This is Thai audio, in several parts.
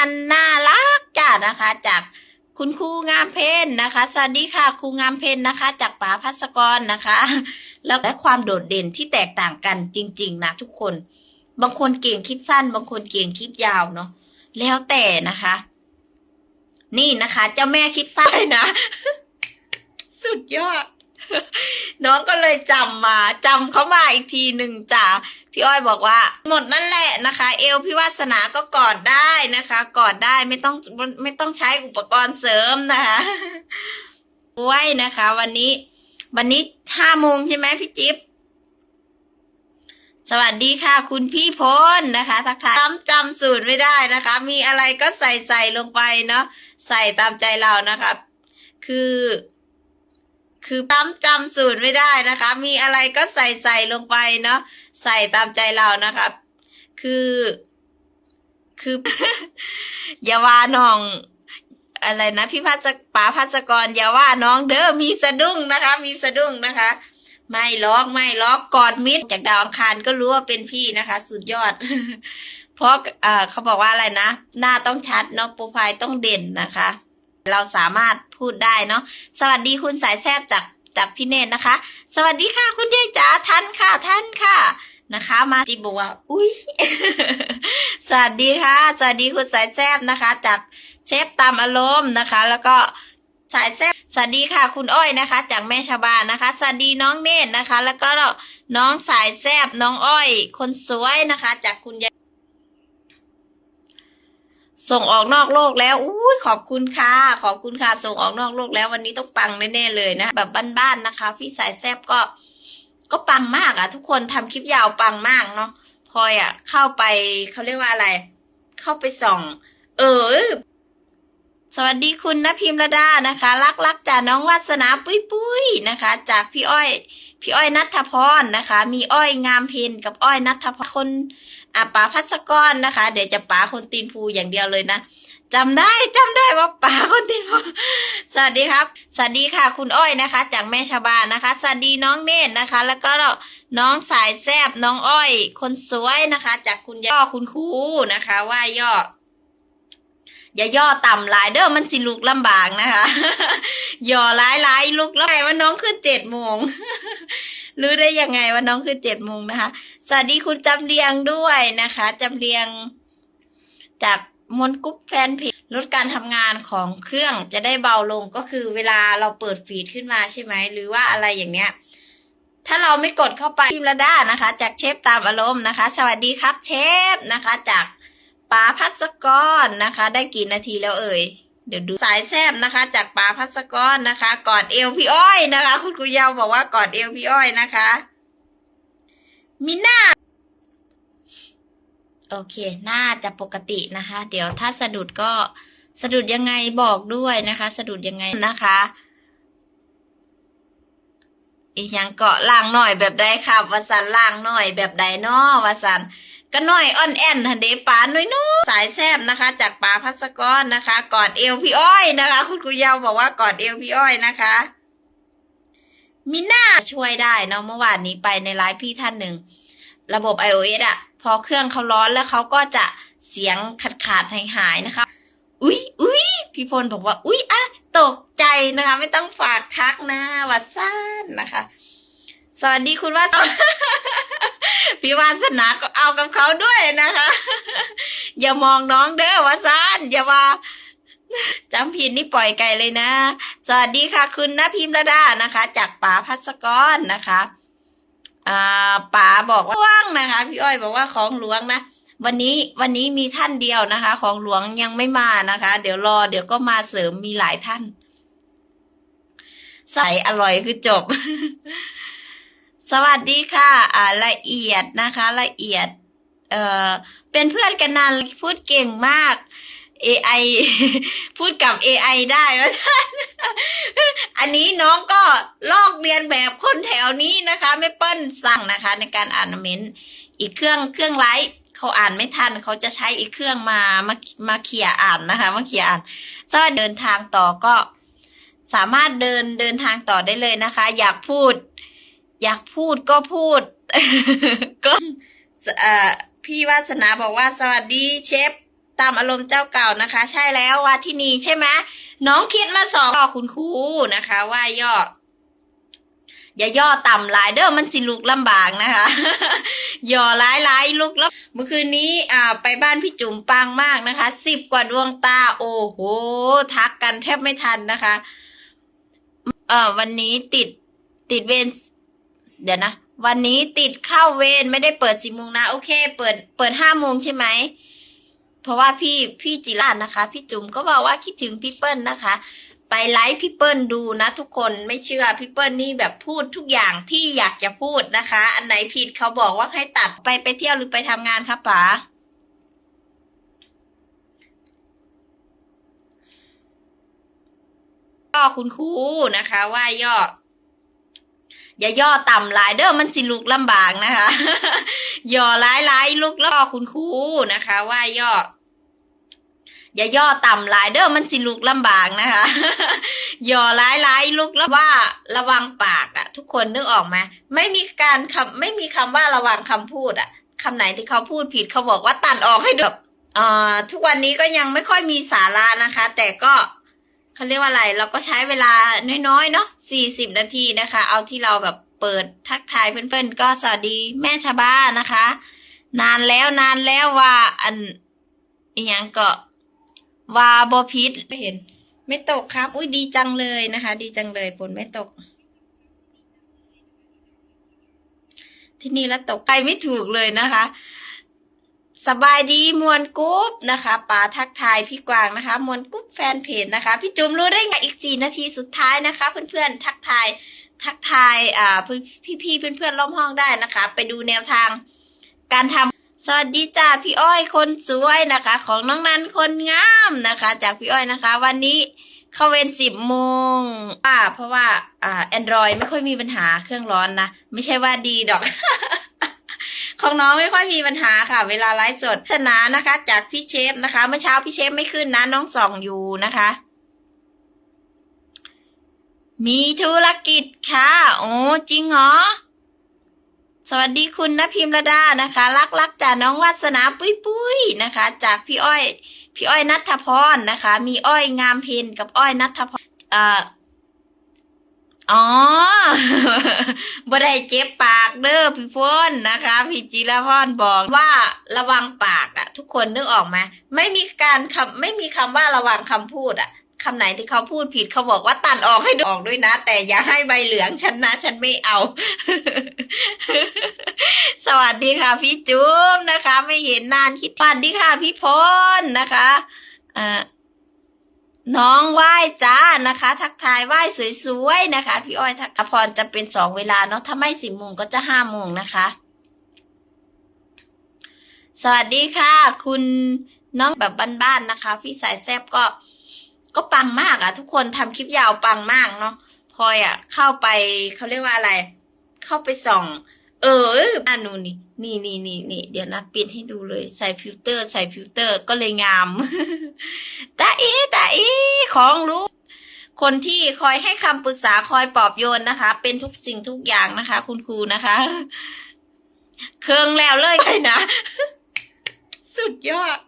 านน่ารักจ้านะคะ จากคุณครูงามเพนนะคะ สวัสดีค่ะครูงามเพนนะคะ จากป๋าพัสกรนะคะ แล้วและความโดดเด่นที่แตกต่างกันจริง ๆ นะทุกคน บางคนเก่งคลิปสั้น บางคนเก่งคลิปยาวเนาะแล้วแต่นะคะ นี่นะคะ เจ้าแม่คลิปสั้นนะ สุดยอด น้องก็เลยจำมาจำเขามาอีกทีหนึ่งจ้า พี่อ้อยบอกว่า หมดนั่นแหละนะคะ เอวพี่วาสนาก็กอดได้นะคะ กอดได้ไม่ต้องไม่ต้องใช้อุปกรณ์เสริมนะคะไว้นะคะ วันนี้ วันนี้ห้าโมงใช่ไหมพี่จิ๊บสวัสดีค่ะ คุณพี่พลนะคะ ทักทายจำจำสูตรไม่ได้นะคะ มีอะไรก็ใส่ใส่ลงไปเนาะใส่ตามใจเรานะคะ คือ คือจำจำสูตรไม่ได้นะคะ มีอะไรก็ใส่ใส่ลงไปเนาะใส่ตามใจเรานะคะคือ คือ อย่าว่าน้อง อะไรนะพี่พัชป๋าพัชกร อย่าว่าน้องเด้อมีสะดุ้งนะคะ มีสะดุ้งนะคะ ไม่ล็อกไม่ล็อกกอดมิดจากดาวอังคารก็รู้ว่าเป็นพี่นะคะ สุดยอด เพราะเออเขาบอกว่าอะไรนะ หน้าต้องชัดเนาะโปรไฟล์ต้องเด่นนะคะ เราสามารถพูดได้เนาะสวัสดีคุณสายแซบจากจากพี่เนตรนะคะ สวัสดีค่ะ คุณยายจ๋าท่านค่ะท่านค่ะนะคะ มาจิบบอกว่าอุ้ยสวัสดีค่ะ สวัสดีคุณสายแซบนะคะ จากเชฟตามอารมณ์นะคะ แล้วก็สายแซบสวัสดีค่ะ คุณอ้อยนะคะ จากแม่ชาวบ้านนะคะ สวัสดีน้องเนตรนะคะ แล้วก็น้องสายแซบน้องอ้อย คนสวยนะคะ จากคุณยาย ส่งออกนอกโลกแล้วอุ้ยขอบคุณค่ะ ขอบคุณค่ะ ส่งออกนอกโลกแล้ววันนี้ต้องปังแน่ๆเลยนะ แบบบ้านๆนะคะ พี่สายแซบก็ ก็ปังมากอะทุกคนทำคลิปยาวปังมากเนาะพลอยอะเข้าไปเขาเรียกว่าอะไร เข้าไปส่อง เออ สวัสดีคุณนพิมระดานะคะ รักรักจากน้องวาสนาปุ้ยปุ้ยนะคะ จากพี่อ้อย พี่อ้อยนัทพรนะคะ มีอ้อยงามเพนกับอ้อยนัทพรคน อะป๋าพัสกรนะคะ เดี๋ยวจะป๋าคนตีนภูอย่างเดียวเลยนะจำได้จำได้ว่าป๋าคนตีนภูสวัสดีครับ สวัสดีค่ะ คุณอ้อยนะคะ จากแม่ชาบานนะคะ สวัสดีน้องเนตรนะคะ แล้วก็น้องสายแซบน้องอ้อย คนสวยนะคะ จากคุณย่อคุณครูนะคะ ว่าย่ออย่าย่อต่ำหลายเด้อมันจิลุกลำบากนะคะ ย่อหลายหลายลุกแล้วไงว่าน้องขึ้นเจ็ดโมงรู้ได้ยังไงว่าน้องขึ้นเจ็ดโมงนะคะ สวัสดีคุณจำเรียงด้วยนะคะจำเรียง จากมนกุ๊บแฟนเพจลดการทำงานของเครื่องจะได้เบาลงก็คือเวลาเราเปิดฟีดขึ้นมาใช่ไหม หรือว่าอะไรอย่างเนี้ย ถ้าเราไม่กดเข้าไปพิมระด้านะคะ จากเชฟตามอารมณ์นะคะ สวัสดีครับเชฟนะคะ จากป๋าพัสกรนะคะ ได้กี่นาทีแล้วเอ่ยเดี๋ยวดูสายแซบนะคะ จากป๋าพัสกรนะคะกอดเอวพี่อ้อยนะคะ คุณกุยาวบอกว่ากอดเอวพี่อ้อยนะคะ มิน่า โอเค น่าจะปกตินะคะ เดี๋ยวถ้าสะดุดก็สะดุดยังไงบอกด้วยนะคะ สะดุดยังไงนะคะ อีกอย่างเกาะล่างหน่อยแบบใดครับวาสันล่างหน่อยแบบใดนอวาสันก็หน่อยอ่อนแอนทันเดปาน้อยน้อยสายแซบนะคะ จากป๋าพัสกรนะคะกอดเอวพี่อ้อยนะคะ คุณกุยาวบอกว่ากอดเอวพี่อ้อยนะคะ มิน่าช่วยได้เนาะเมื่อวานนี้ไปในไลฟ์พี่ท่านหนึ่ง ระบบ iOS อะพอเครื่องเขาร้อนแล้วเขาก็จะเสียงขาดขาดหายหายๆนะคะ อุ๊ยอุ๊ยพี่พลบอกว่า อุ๊ยอะตกใจนะคะ ไม่ต้องฝากทักนะวัดซ่านนะคะ สวัสดีคุณวาสนาพี่วาสนาก็เอากับเขาด้วยนะคะ อย่ามองน้องเด้อวาซานอย่าว่า จำผิดนี่ปล่อยไก่เลยนะ สวัสดีค่ะ คุณนพิมระดานะคะ จากป๋าพัสกรนะคะอ่าป๋าบอกว่าหลวงนะคะ พี่อ้อยบอกว่าของหลวงนะวันนี้วันนี้มีท่านเดียวนะคะ ของหลวงยังไม่มานะคะ เดี๋ยวรอเดี๋ยวก็มาเสริมมีหลายท่าน ใส่อร่อยคือจบ สวัสดีค่ะ อ่าละเอียดนะคะ ละเอียด เอ่อเป็นเพื่อนกันนานพูดเก่งมาก AI พูดกับ AI ได้ว่าท่านอันนี้น้องก็ลอกเรียนแบบคนแถวนี้นะคะไม่เปิ้ลสั่งนะคะ ในการอ่านเมนต์อีกเครื่องเครื่องไลฟ์เขาอ่านไม่ทันเขาจะใช้อีกเครื่องมามามาเขี่ยอ่านนะคะมาเขี่ยอ่านถ้าเดินทางต่อก็สามารถเดินเดินทางต่อได้เลยนะคะ อยากพูด อยากพูดก็พูด ก็เออพี่วาสนาบอกว่าสวัสดีเชฟ ตามอารมณ์เจ้าเก่านะคะ ใช่แล้วว่าที่นี่ใช่ไหมน้องคิดมาสองต่อคุณครูนะคะ ว่าย่ออย่าย่อต่ำหลายเด้อมันจิลุกลำบากนะคะ ย่อหลายหลายลุกแล้วเมื่อคืนนี้อ่าไปบ้านพี่จุ๋มปังมากนะคะสิบกว่าดวงตา โอ้โห ทักกันแทบไม่ทันนะคะเออวันนี้ติดติดเวรเดี๋ยวนะ วันนี้ติดเข้าเวรไม่ได้เปิดสิบโมงนะ โอเค เปิดเปิดห้าโมงใช่ไหม เพราะว่าพี่พี่จิราชนะคะ พี่จุ๋มก็บอกว่าคิดถึงพี่เปิ้ลนะคะ ไปไลฟ์พี่เปิ้ลดูนะ ทุกคนไม่เชื่อพี่เปิ้ลนี่แบบพูดทุกอย่างที่อยากจะพูดนะคะ อันไหนผิดเขาบอกว่าให้ตัดไปไปเที่ยวหรือไปทำงานครับป๋าก็คุณครูนะคะ ว่าย่อ อย่าย่อต่ำหลายเด้อมันจิลุกลำบากนะคะ ย่อหลายหลายลุกแล้วคุณครูนะคะ ว่าย่อ อย่าย่อต่ำหลายเด้อมันจิลุกลำบากนะคะ ย่อหลายหลายลุกแล้วว่าระวังปากอะทุกคนนึกออกไหมไม่มีการคำไม่มีคำว่าระวังคำพูดอะคำไหนที่เขาพูดผิดเขาบอกว่าตัดออกให้ดูแบบเอ่อทุกวันนี้ก็ยังไม่ค่อยมีสาระนะคะ แต่ก็ เขาเรียกว่าอะไร เราก็ใช้เวลาน้อยๆเนาะสี่สิบนาทีนะคะ เอาที่เราแบบเปิดทักทายเพื่อนๆ ก็สวัสดีแม่ชาบ้านะคะ นานแล้วนานแล้วว่าอันอีหยังก็ว่าบอพิษไม่เห็น ไม่ตกครับ อุ้ยดีจังเลยนะคะ ดีจังเลยฝนไม่ตก ที่นี่แล้วตกไปไม่ถูกเลยนะคะ สบายดีมวลกรุ๊ปนะคะป๋าทักทายพี่กวางนะคะมวลกรุ๊ปแฟนเพจนะคะ พี่จุ๋มรู้ได้ไงอีกสี่นาทีสุดท้ายนะคะ เพื่อนๆทักทายทักทายอ่าพี่ๆเพื่อนๆล้อมห้องได้นะคะ ไปดูแนวทาง การทำสวัสดีจ้าพี่อ้อยคนสวยนะคะ ของน้องนันคนงามนะคะ จากพี่อ้อยนะคะ วันนี้เข้าเวรสิบโมงอ่าเพราะว่าอ่าแอนดรอยไม่ค่อยมีปัญหาเครื่องร้อนนะ ไม่ใช่ว่าดีดอก ของน้องไม่ค่อยมีปัญหาค่ะ เวลาไลฟ์สดศาสนานะคะ จากพี่เชฟนะคะ เมื่อเช้าพี่เชฟไม่ขึ้นนะน้องส่องอยู่นะคะ มีธุรกิจค่ะ โอ้จริงเหรอสวัสดีคุณนพิมระดานะคะ รักรักจากน้องวาสนาปุ้ยปุ้ยนะคะ จากพี่อ้อย พี่อ้อยนัทพรนะคะ มีอ้อยงามเพนกับอ้อยนัทพรเอ่ออ๋อ บ่ได้เจ็บปากเด้อพี่พ้นนะคะ พี่จิรพรบอกว่าระวังปากอะทุกคนนึกออกไหมไม่มีการคำไม่มีคำว่าระวังคำพูดอะคำไหนที่เขาพูดผิดเขาบอกว่าตัดออกให้ดูออกด้วยนะ แต่อย่าให้ใบเหลืองฉันนะ ฉันไม่เอา สวัสดีค่ะ พี่จุ๊บนะคะ ไม่เห็นนานคิดสวัสดีค่ะ พี่พลนะคะ เอ่อ น้องไหว้จ้านะคะ ทักทายไหว้สวยๆนะคะ พี่อ้อยทักพรจะเป็นสองเวลาเนาะถ้าไม่สิบโมงก็จะห้าโมงนะคะ สวัสดีค่ะ คุณน้องแบบบ้านๆนะคะ พี่สายแซบก็ก็ปังมากอะทุกคนทำคลิปยาวปังมากเนาะพลอยอะเข้าไปเขาเรียกว่าอะไร เข้าไปส่อง เอออ่านูนนี่นี่นี่นี่นี่เดี๋ยวนะปิดให้ดูเลย ใส่ฟิลเตอร์ ใส่ฟิลเตอร์ก็เลยงามตาอีตาอีของรู้คนที่คอยให้คำปรึกษาคอยปลอบโยนนะคะ เป็นทุกสิ่งทุกอย่างนะคะ คุณครูนะคะ เครื่องแล้วเลยไปนะ สุดยอด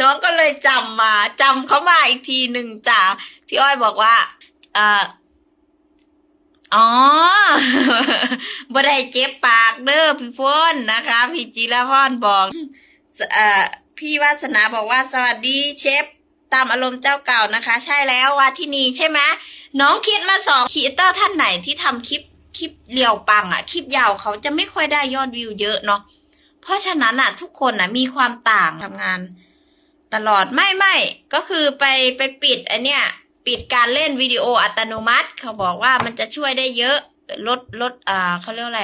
น้องก็เลยจำมาจำเขามาอีกทีหนึ่งจ้ะพี่อ้อยบอกว่า เอ่อ อ๋อบ่ได้เจ็บปากเด้อพี่พ้นนะคะ พี่จิรพรบอกเอ่อพี่วาสนาบอกว่าสวัสดีเชฟตามอารมณ์เจ้าเก่านะคะ ใช่แล้วว่าที่นี่ใช่ไหมน้องคิดมาสองคีเตอร์ท่านไหนที่ทำคลิปคลิปเรียวปังอะคลิปยาวเขาจะไม่ค่อยได้ยอดวิวเยอะเนาะเพราะฉะนั้นอะทุกคนอะมีความต่างทำงาน ตลอดไม่ไม่ก็คือไปไปปิดอันเนี้ย ปิดการเล่นวิดีโออัตโนมัติ เขาบอกว่ามันจะช่วยได้เยอะลดลดอ่าเขาเรียกอะไร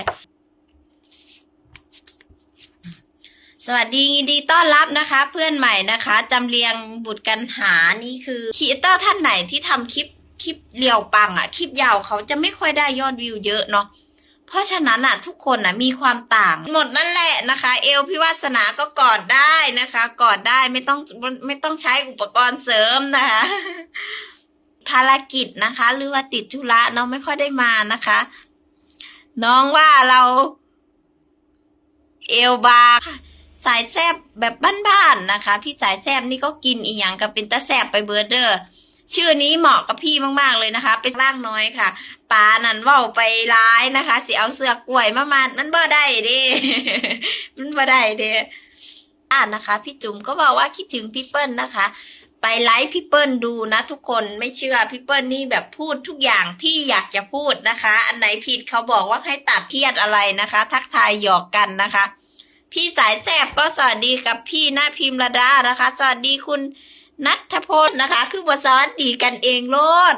สวัสดียินดีต้อนรับนะคะ เพื่อนใหม่นะคะจำเรียงบุตรกันหานี่คือครีเอเตอร์ท่านไหนที่ทำคลิปคลิปเรียวปังอะคลิปยาวเขาจะไม่ค่อยได้ยอดวิวเยอะเนาะเพราะฉะนั้นอะทุกคนอะมีความต่าง หมดนั่นแหละนะคะ เอลพิวาสนาก็กอดได้นะคะ กอดได้ไม่ต้องไม่ต้องใช้อุปกรณ์เสริมนะคะ ภารกิจนะคะ หรือว่าติดธุระน้องไม่ค่อยได้มานะคะ น้องว่าเราเอลบาร์สายแซบแบบบ้านๆนะคะ พี่สายแซบนี่ก็กินอีหยังกับเป็นตาแซบไปเบิร์เดอร์ ชื่อนี้เหมาะกับพี่มากๆเลยนะคะ เป็นร่างน้อยค่ะปานันว้าไปร้ายนะคะสิเอาเสือกกล้วยมามามันบ่ได้เด้มันบ่ได้เด้อ่านนะคะ พี่จุ๋มก็บอกว่าคิดถึงพี่เปิ้ลนะคะ ไปไลฟ์พี่เปิ้ลดูนะทุกคนไม่เชื่อพี่เปิ้ลนี่แบบพูดทุกอย่างที่อยากจะพูดนะคะ อันไหนผิดเขาบอกว่าให้ตัดเทียดอะไรนะคะ ทักทายหยอกกันนะคะ พี่สายแสบก็สวัสดีกับพี่หน้าพิมระดานะคะ สวัสดีคุณนัทพลนะคะ คือบทสวัสดีกันเองโลด